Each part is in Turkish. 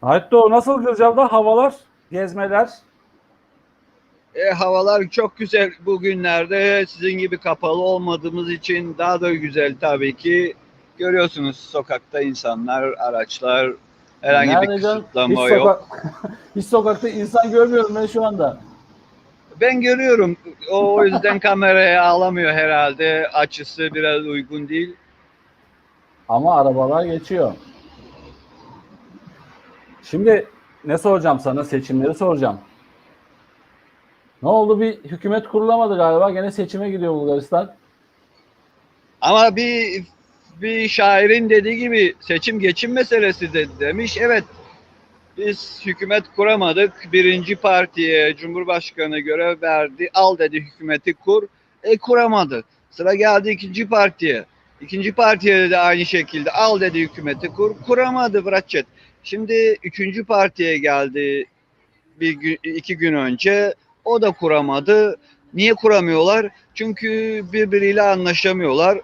Hatta nasıl Gırcal'da havalar, gezmeler? E, havalar çok güzel bugünlerde. Sizin gibi kapalı olmadığımız için daha da güzel tabii ki. Görüyorsunuz sokakta insanlar, araçlar, herhangi Nerede bir kısıtlama hiç yok. Sokak, hiç sokakta insan görmüyorum ben şu anda. Ben görüyorum. O, o yüzden kameraya alamıyor herhalde. Açısı biraz uygun değil. Ama arabalar geçiyor. Şimdi ne soracağım sana? Seçimleri soracağım. Ne oldu? Bir hükümet kurulamadı galiba. Gene seçime gidiyor Bulgaristan. Ama bir bir şairin dediği gibi seçim geçim meselesi de demiş. Evet biz hükümet kuramadık. Birinci partiye Cumhurbaşkanı görev verdi. Al dedi hükümeti kur. E kuramadı. Sıra geldi ikinci partiye. İkinci partiye de aynı şekilde al dedi hükümeti kur. Kuramadı Bratçet. Şimdi üçüncü partiye geldi bir gün, iki gün önce. O da kuramadı. Niye kuramıyorlar? Çünkü birbiriyle anlaşamıyorlar.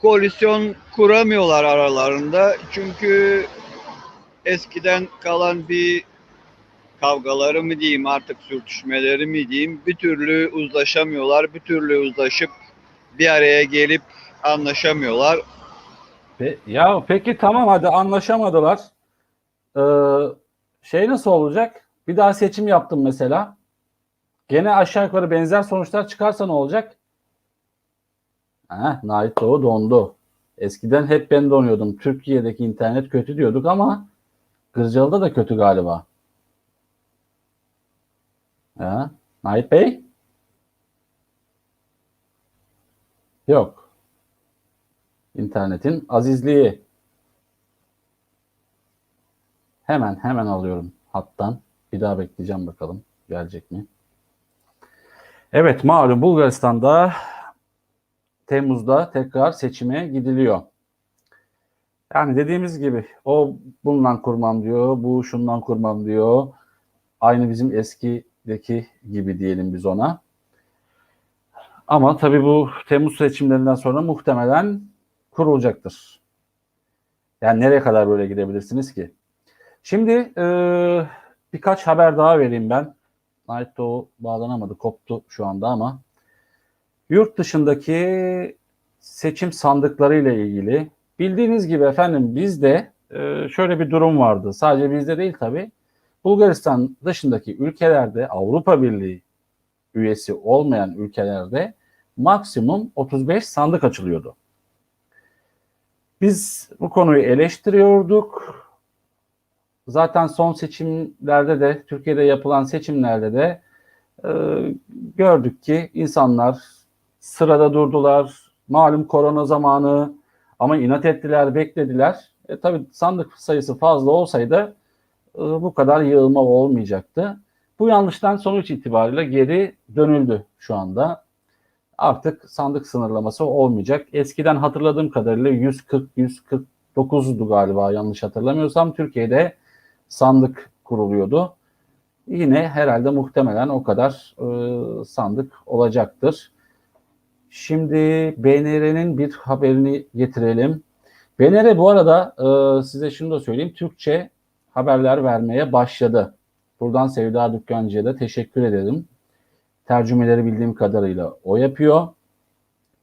Koalisyon kuramıyorlar aralarında. Çünkü eskiden kalan bir kavgaları mı diyeyim artık sürtüşmeleri mi diyeyim bir türlü uzlaşamıyorlar. Bir türlü uzlaşıp bir araya gelip anlaşamıyorlar. Pe- ya peki tamam hadi anlaşamadılar. Ee, şey nasıl olacak? Bir daha seçim yaptım mesela. Gene aşağı yukarı benzer sonuçlar çıkarsa ne olacak? Heh, Nait Doğu dondu. Eskiden hep ben donuyordum. Türkiye'deki internet kötü diyorduk ama Gırcalı'da da kötü galiba. Ya, Nait Bey? Yok. İnternetin azizliği. Hemen hemen alıyorum hattan. Bir daha bekleyeceğim bakalım gelecek mi? Evet malum Bulgaristan'da Temmuz'da tekrar seçime gidiliyor. Yani dediğimiz gibi o bundan kurmam diyor, bu şundan kurmam diyor. Aynı bizim eskideki gibi diyelim biz ona. Ama tabii bu Temmuz seçimlerinden sonra muhtemelen kurulacaktır. Yani nereye kadar böyle gidebilirsiniz ki? Şimdi e, birkaç haber daha vereyim ben. Night Doğu bağlanamadı, koptu şu anda ama yurt dışındaki seçim sandıkları ile ilgili bildiğiniz gibi efendim bizde e, şöyle bir durum vardı. Sadece bizde değil tabii. Bulgaristan dışındaki ülkelerde Avrupa Birliği üyesi olmayan ülkelerde maksimum 35 sandık açılıyordu. Biz bu konuyu eleştiriyorduk. Zaten son seçimlerde de Türkiye'de yapılan seçimlerde de e, gördük ki insanlar sırada durdular. Malum korona zamanı ama inat ettiler, beklediler. E, tabii sandık sayısı fazla olsaydı e, bu kadar yığılma olmayacaktı. Bu yanlıştan sonuç itibariyle geri dönüldü şu anda. Artık sandık sınırlaması olmayacak. Eskiden hatırladığım kadarıyla 140 149'du galiba yanlış hatırlamıyorsam Türkiye'de sandık kuruluyordu. Yine herhalde muhtemelen o kadar e, sandık olacaktır. Şimdi BNR'nin bir haberini getirelim. BNR bu arada e, size şunu da söyleyeyim. Türkçe haberler vermeye başladı. Buradan Sevda Dükkancı'ya da teşekkür ederim. Tercümeleri bildiğim kadarıyla o yapıyor.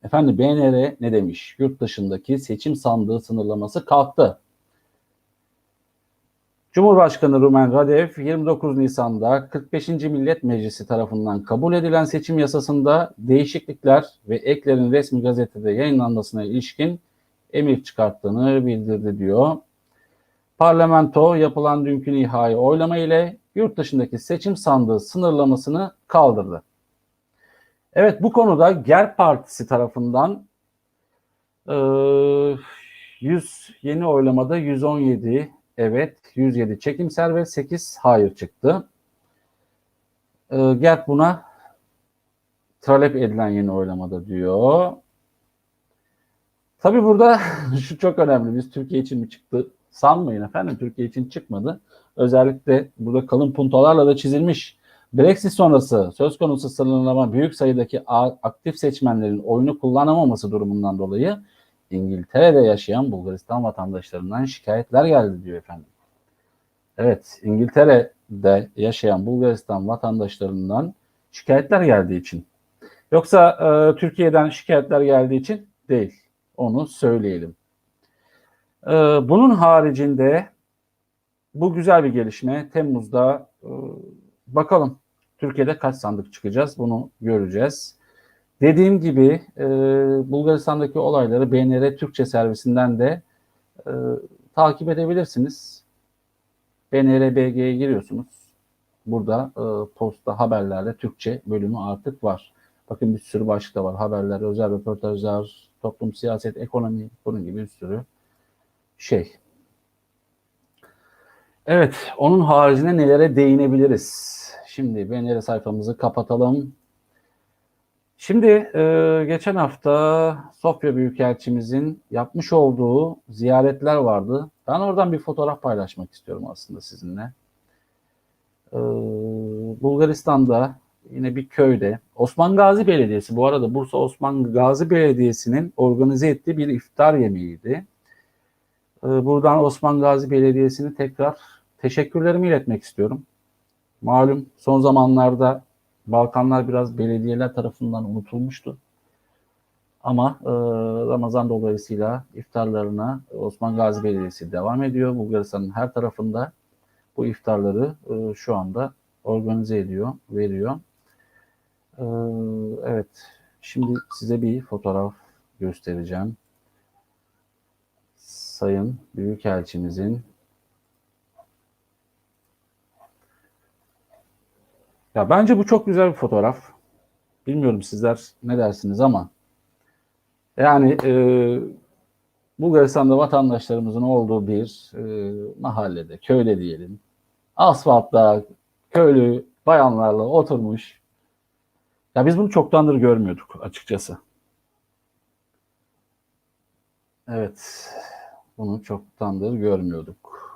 Efendim BNR ne demiş? Yurt dışındaki seçim sandığı sınırlaması kalktı. Cumhurbaşkanı Rumen Radev 29 Nisan'da 45. Millet Meclisi tarafından kabul edilen seçim yasasında değişiklikler ve eklerin resmi gazetede yayınlanmasına ilişkin emir çıkarttığını bildirdi diyor. Parlamento yapılan dünkü nihai oylama ile yurt dışındaki seçim sandığı sınırlamasını kaldırdı. Evet bu konuda GER Partisi tarafından e, 100 yeni oylamada 117 evet 107 çekimser ve 8 hayır çıktı. E, GER buna talep edilen yeni oylamada diyor. Tabii burada şu çok önemli. Biz Türkiye için mi çıktı sanmayın efendim. Türkiye için çıkmadı. Özellikle burada kalın puntolarla da çizilmiş. Brexit sonrası söz konusu sınırlama büyük sayıdaki aktif seçmenlerin oyunu kullanamaması durumundan dolayı İngiltere'de yaşayan Bulgaristan vatandaşlarından şikayetler geldi diyor efendim. Evet, İngiltere'de yaşayan Bulgaristan vatandaşlarından şikayetler geldiği için. Yoksa e, Türkiye'den şikayetler geldiği için değil. Onu söyleyelim. E, bunun haricinde bu güzel bir gelişme. Temmuz'da e, bakalım Türkiye'de kaç sandık çıkacağız bunu göreceğiz. Dediğim gibi e, Bulgaristan'daki olayları BNR Türkçe servisinden de e, takip edebilirsiniz. BNR.BG'ye giriyorsunuz. Burada e, posta haberlerde Türkçe bölümü artık var. Bakın bir sürü başlık da var. Haberler, özel röportajlar, toplum, siyaset, ekonomi bunun gibi bir sürü şey. Evet, onun haricinde nelere değinebiliriz? Şimdi BNR sayfamızı kapatalım. Şimdi e, geçen hafta Sofya Büyükelçimizin yapmış olduğu ziyaretler vardı. Ben oradan bir fotoğraf paylaşmak istiyorum aslında sizinle. E, Bulgaristan'da yine bir köyde Osman Gazi Belediyesi bu arada Bursa Osman Gazi Belediyesi'nin organize ettiği bir iftar yemeğiydi. E, buradan Osman Gazi Belediyesi'ni tekrar teşekkürlerimi iletmek istiyorum. Malum son zamanlarda Balkanlar biraz belediyeler tarafından unutulmuştu. Ama e, Ramazan dolayısıyla iftarlarına Osman Gazi Belediyesi devam ediyor. Bulgaristan'ın her tarafında bu iftarları e, şu anda organize ediyor, veriyor. E, evet, şimdi size bir fotoğraf göstereceğim. Sayın Büyükelçimizin Ya bence bu çok güzel bir fotoğraf. Bilmiyorum sizler ne dersiniz ama yani e, Bulgaristan'da vatandaşlarımızın olduğu bir e, mahallede, köyde diyelim. Asfaltta köylü bayanlarla oturmuş. Ya biz bunu çoktandır görmüyorduk açıkçası. Evet, bunu çoktandır görmüyorduk.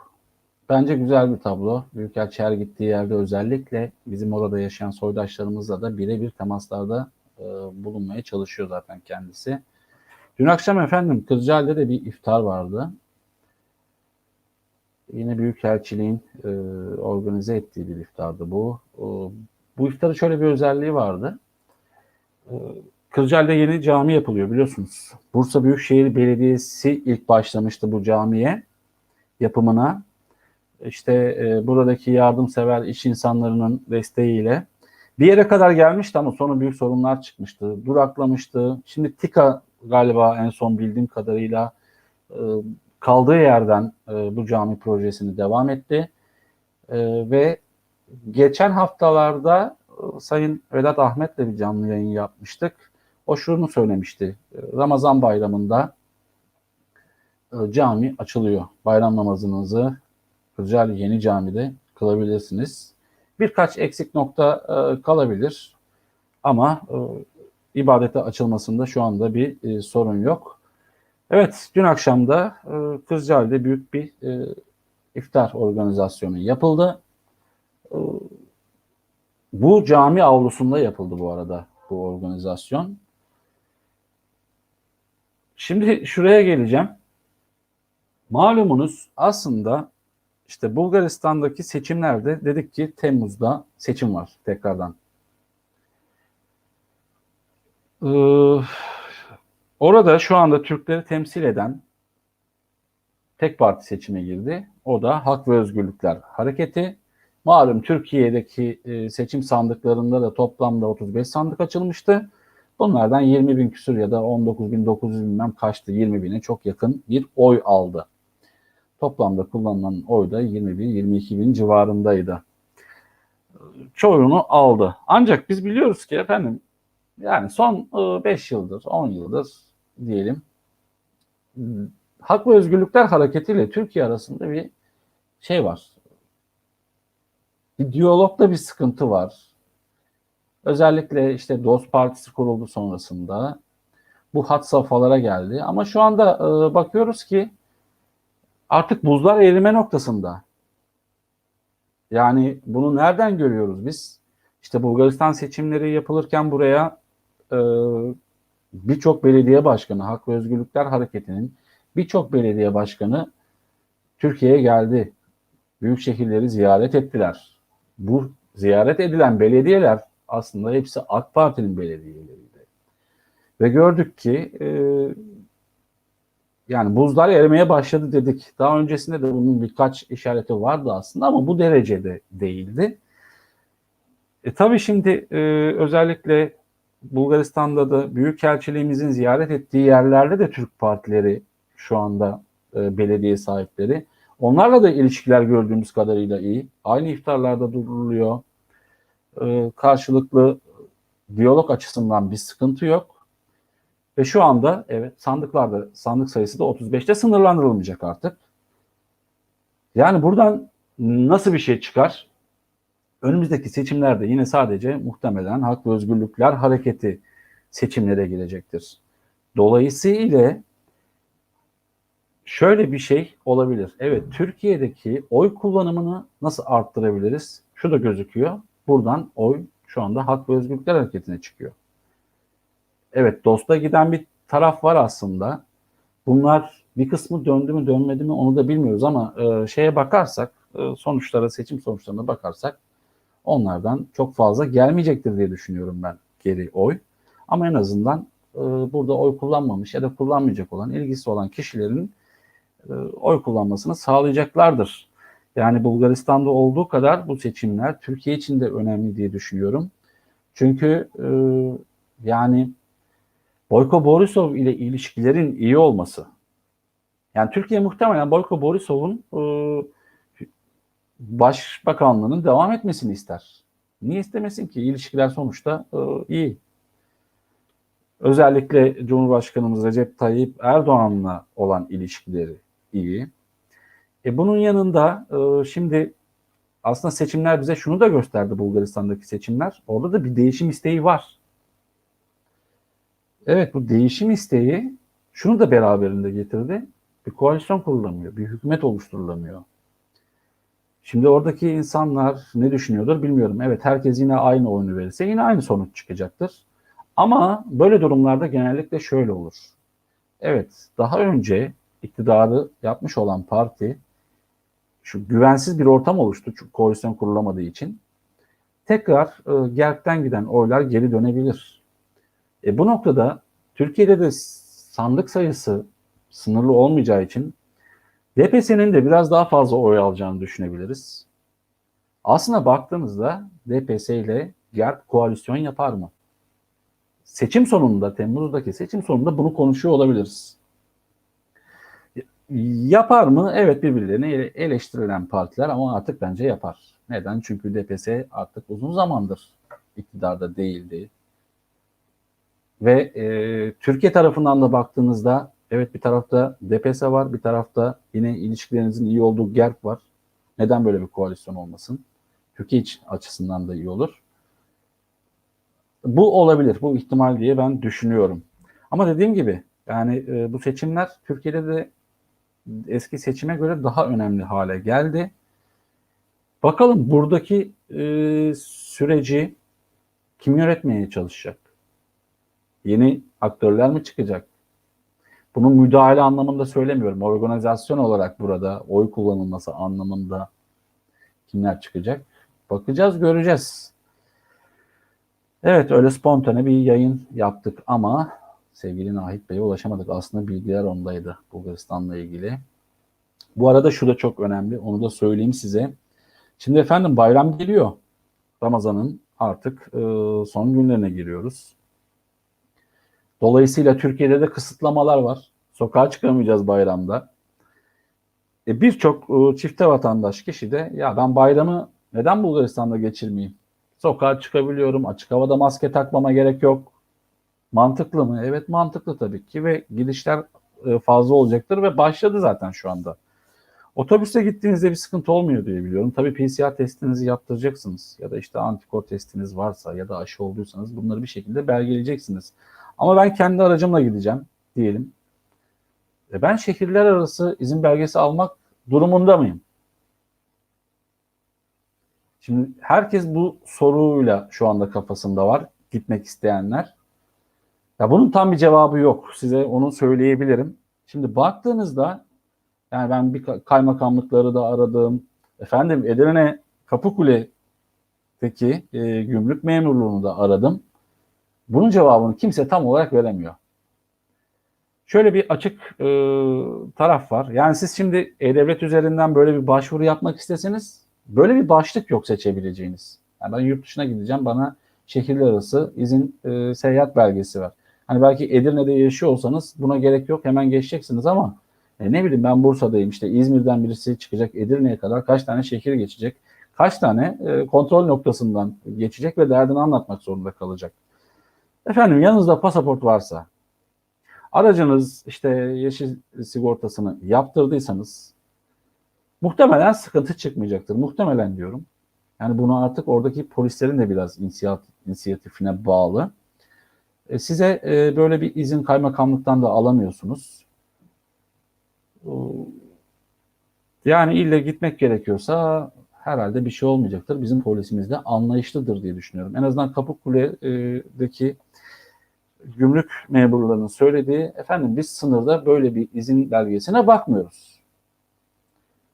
Bence güzel bir tablo. Büyükelçi her gittiği yerde özellikle bizim orada yaşayan soydaşlarımızla da birebir temaslarda e, bulunmaya çalışıyor zaten kendisi. Dün akşam efendim Kızılcaali'de de bir iftar vardı. Yine Büyükelçiliğin e, organize ettiği bir iftardı bu. E, bu iftarın şöyle bir özelliği vardı. E, Kızılcaali'de yeni cami yapılıyor biliyorsunuz. Bursa Büyükşehir Belediyesi ilk başlamıştı bu camiye yapımına işte e, buradaki yardımsever iş insanlarının desteğiyle bir yere kadar gelmişti ama sonra büyük sorunlar çıkmıştı. Duraklamıştı. Şimdi TİKA galiba en son bildiğim kadarıyla e, kaldığı yerden e, bu cami projesini devam etti. E, ve geçen haftalarda e, Sayın Vedat Ahmet'le bir canlı yayın yapmıştık. O şunu söylemişti. E, Ramazan bayramında e, cami açılıyor. Bayram namazınızı Kızılcaali Yeni Cami'de kılabilirsiniz. Birkaç eksik nokta e, kalabilir ama e, ibadete açılmasında şu anda bir e, sorun yok. Evet, dün akşam da e, Kızılcaali'de büyük bir e, iftar organizasyonu yapıldı. E, bu cami avlusunda yapıldı bu arada bu organizasyon. Şimdi şuraya geleceğim. Malumunuz aslında işte Bulgaristan'daki seçimlerde dedik ki Temmuz'da seçim var tekrardan. Ee, orada şu anda Türkleri temsil eden tek parti seçime girdi. O da Hak ve Özgürlükler Hareketi. Malum Türkiye'deki e, seçim sandıklarında da toplamda 35 sandık açılmıştı. Bunlardan 20 bin küsur ya da 19 bin 900 bilmem kaçtı 20 bine çok yakın bir oy aldı. Toplamda kullanılan oy da 21-22 bin civarındaydı. Çoğunu aldı. Ancak biz biliyoruz ki efendim yani son 5 yıldır, 10 yıldır diyelim Hak ve Özgürlükler Hareketi ile Türkiye arasında bir şey var. Bir diyalogda bir sıkıntı var. Özellikle işte Dost Partisi kuruldu sonrasında bu hat safhalara geldi. Ama şu anda e, bakıyoruz ki artık buzlar erime noktasında. Yani bunu nereden görüyoruz biz? İşte Bulgaristan seçimleri yapılırken buraya e, birçok belediye başkanı, Hak ve Özgürlükler Hareketi'nin birçok belediye başkanı Türkiye'ye geldi. büyük şehirleri ziyaret ettiler. Bu ziyaret edilen belediyeler aslında hepsi AK Parti'nin belediyeleriydi. Ve gördük ki e, yani buzlar erimeye başladı dedik. Daha öncesinde de bunun birkaç işareti vardı aslında ama bu derecede değildi. E tabii şimdi e, özellikle Bulgaristan'da da Büyükelçiliğimizin ziyaret ettiği yerlerde de Türk partileri şu anda e, belediye sahipleri. Onlarla da ilişkiler gördüğümüz kadarıyla iyi. Aynı iftarlarda duruluyor. E, karşılıklı diyalog açısından bir sıkıntı yok. Ve şu anda evet sandıklarda sandık sayısı da 35'te sınırlandırılmayacak artık. Yani buradan nasıl bir şey çıkar? Önümüzdeki seçimlerde yine sadece muhtemelen Hak ve Özgürlükler Hareketi seçimlere girecektir. Dolayısıyla şöyle bir şey olabilir. Evet Türkiye'deki oy kullanımını nasıl arttırabiliriz? Şu da gözüküyor. Buradan oy şu anda Hak ve Özgürlükler Hareketi'ne çıkıyor. Evet DOS'ta giden bir taraf var aslında. Bunlar bir kısmı döndü mü dönmedi mi onu da bilmiyoruz ama e, şeye bakarsak e, sonuçlara seçim sonuçlarına bakarsak onlardan çok fazla gelmeyecektir diye düşünüyorum ben geri oy. Ama en azından e, burada oy kullanmamış ya da kullanmayacak olan ilgisi olan kişilerin e, oy kullanmasını sağlayacaklardır. Yani Bulgaristan'da olduğu kadar bu seçimler Türkiye için de önemli diye düşünüyorum. Çünkü e, yani Boyko Borisov ile ilişkilerin iyi olması. Yani Türkiye muhtemelen Boyko Borisov'un e, başbakanlığının devam etmesini ister. Niye istemesin ki? İlişkiler sonuçta e, iyi. Özellikle Cumhurbaşkanımız Recep Tayyip Erdoğan'la olan ilişkileri iyi. E bunun yanında e, şimdi aslında seçimler bize şunu da gösterdi Bulgaristan'daki seçimler. Orada da bir değişim isteği var. Evet bu değişim isteği şunu da beraberinde getirdi. Bir koalisyon kurulamıyor, bir hükümet oluşturulamıyor. Şimdi oradaki insanlar ne düşünüyordur bilmiyorum. Evet herkes yine aynı oyunu verirse yine aynı sonuç çıkacaktır. Ama böyle durumlarda genellikle şöyle olur. Evet daha önce iktidarı yapmış olan parti şu güvensiz bir ortam oluştu çünkü koalisyon kurulamadığı için. Tekrar e, GERK'ten giden oylar geri dönebilir. E, bu noktada Türkiye'de de sandık sayısı sınırlı olmayacağı için DPS'nin de biraz daha fazla oy alacağını düşünebiliriz. Aslında baktığımızda DPS ile GERK koalisyon yapar mı? Seçim sonunda, Temmuz'daki seçim sonunda bunu konuşuyor olabiliriz. Yapar mı? Evet birbirlerini eleştirilen partiler ama artık bence yapar. Neden? Çünkü DPS artık uzun zamandır iktidarda değildi. Ve e, Türkiye tarafından da baktığınızda evet bir tarafta DPS var, bir tarafta yine ilişkilerinizin iyi olduğu GERK var. Neden böyle bir koalisyon olmasın? Türkiye açısından da iyi olur. Bu olabilir, bu ihtimal diye ben düşünüyorum. Ama dediğim gibi yani e, bu seçimler Türkiye'de de eski seçime göre daha önemli hale geldi. Bakalım buradaki e, süreci kim yönetmeye çalışacak? Yeni aktörler mi çıkacak? Bunu müdahale anlamında söylemiyorum. Organizasyon olarak burada oy kullanılması anlamında kimler çıkacak? Bakacağız, göreceğiz. Evet öyle spontane bir yayın yaptık ama sevgili Nahit Bey'e ulaşamadık. Aslında bilgiler ondaydı Bulgaristan'la ilgili. Bu arada şu da çok önemli. Onu da söyleyeyim size. Şimdi efendim bayram geliyor. Ramazan'ın artık e, son günlerine giriyoruz. Dolayısıyla Türkiye'de de kısıtlamalar var. Sokağa çıkamayacağız bayramda. E, Birçok e, çifte vatandaş kişi de ya ben bayramı neden Bulgaristan'da geçirmeyeyim? Sokağa çıkabiliyorum. Açık havada maske takmama gerek yok. Mantıklı mı? Evet mantıklı tabii ki ve gidişler e, fazla olacaktır ve başladı zaten şu anda. Otobüste gittiğinizde bir sıkıntı olmuyor diye biliyorum. Tabii PCR testinizi yaptıracaksınız ya da işte antikor testiniz varsa ya da aşı olduysanız bunları bir şekilde belgeleyeceksiniz. Ama ben kendi aracımla gideceğim diyelim. E ben şehirler arası izin belgesi almak durumunda mıyım? Şimdi herkes bu soruyla şu anda kafasında var gitmek isteyenler. Ya bunun tam bir cevabı yok. Size onu söyleyebilirim. Şimdi baktığınızda yani ben bir kaymakamlıkları da aradım, Efendim Edirne Kapıkule'deki e, gümrük memurluğunu da aradım. Bunun cevabını kimse tam olarak veremiyor. Şöyle bir açık e, taraf var. Yani siz şimdi E-Devlet üzerinden böyle bir başvuru yapmak isteseniz böyle bir başlık yok seçebileceğiniz. Yani ben yurt dışına gideceğim bana şehirler arası izin e, seyahat belgesi var. Hani belki Edirne'de yaşıyorsanız buna gerek yok hemen geçeceksiniz ama e, ne bileyim ben Bursa'dayım işte İzmir'den birisi çıkacak Edirne'ye kadar kaç tane şehir geçecek, kaç tane e, kontrol noktasından geçecek ve derdini anlatmak zorunda kalacak. Efendim yanınızda pasaport varsa, aracınız işte yeşil sigortasını yaptırdıysanız muhtemelen sıkıntı çıkmayacaktır. Muhtemelen diyorum. Yani bunu artık oradaki polislerin de biraz inisiyat, inisiyatifine bağlı. E, size e, böyle bir izin kaymakamlıktan da alamıyorsunuz. Yani ille gitmek gerekiyorsa herhalde bir şey olmayacaktır. Bizim polisimiz de anlayışlıdır diye düşünüyorum. En azından Kapıkule'deki gümrük memurlarının söylediği efendim biz sınırda böyle bir izin belgesine bakmıyoruz.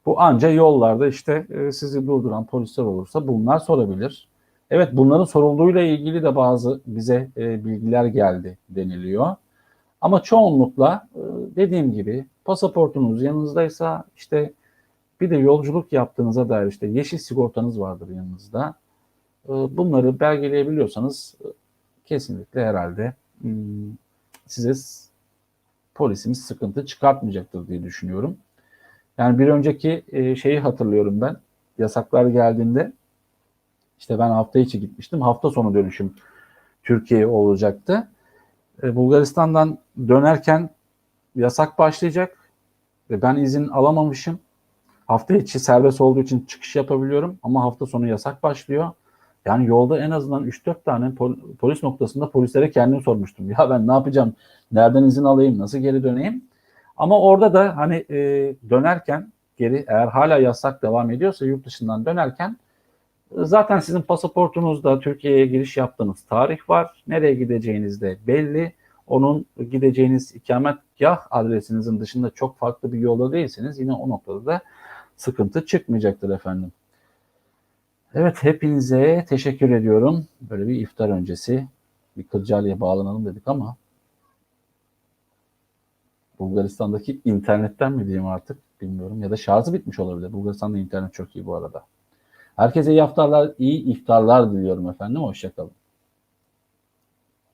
Bu anca yollarda işte e, sizi durduran polisler olursa bunlar sorabilir. Evet bunların sorulduğuyla ilgili de bazı bize e, bilgiler geldi deniliyor. Ama çoğunlukla e, dediğim gibi pasaportunuz yanınızdaysa işte bir de yolculuk yaptığınıza dair işte yeşil sigortanız vardır yanınızda. E, bunları belgeleyebiliyorsanız e, kesinlikle herhalde hmm, size polisimiz sıkıntı çıkartmayacaktır diye düşünüyorum. Yani bir önceki e, şeyi hatırlıyorum ben. Yasaklar geldiğinde işte ben hafta içi gitmiştim. Hafta sonu dönüşüm Türkiye'ye olacaktı. E, Bulgaristan'dan dönerken yasak başlayacak ve ben izin alamamışım. Hafta içi serbest olduğu için çıkış yapabiliyorum ama hafta sonu yasak başlıyor. Yani yolda en azından 3-4 tane pol- polis noktasında polislere kendim sormuştum. Ya ben ne yapacağım? Nereden izin alayım? Nasıl geri döneyim? Ama orada da hani e, dönerken geri eğer hala yasak devam ediyorsa yurt dışından dönerken zaten sizin pasaportunuzda Türkiye'ye giriş yaptığınız tarih var. Nereye gideceğiniz de belli. Onun gideceğiniz ikametgah adresinizin dışında çok farklı bir yolda değilseniz yine o noktada da sıkıntı çıkmayacaktır efendim. Evet hepinize teşekkür ediyorum. Böyle bir iftar öncesi bir Kırcaali'ye bağlanalım dedik ama Bulgaristan'daki internetten mi diyeyim artık bilmiyorum ya da şarjı bitmiş olabilir. Bulgaristan'da internet çok iyi bu arada. Herkese iyi iftarlar, iyi iftarlar diliyorum efendim. Hoşçakalın.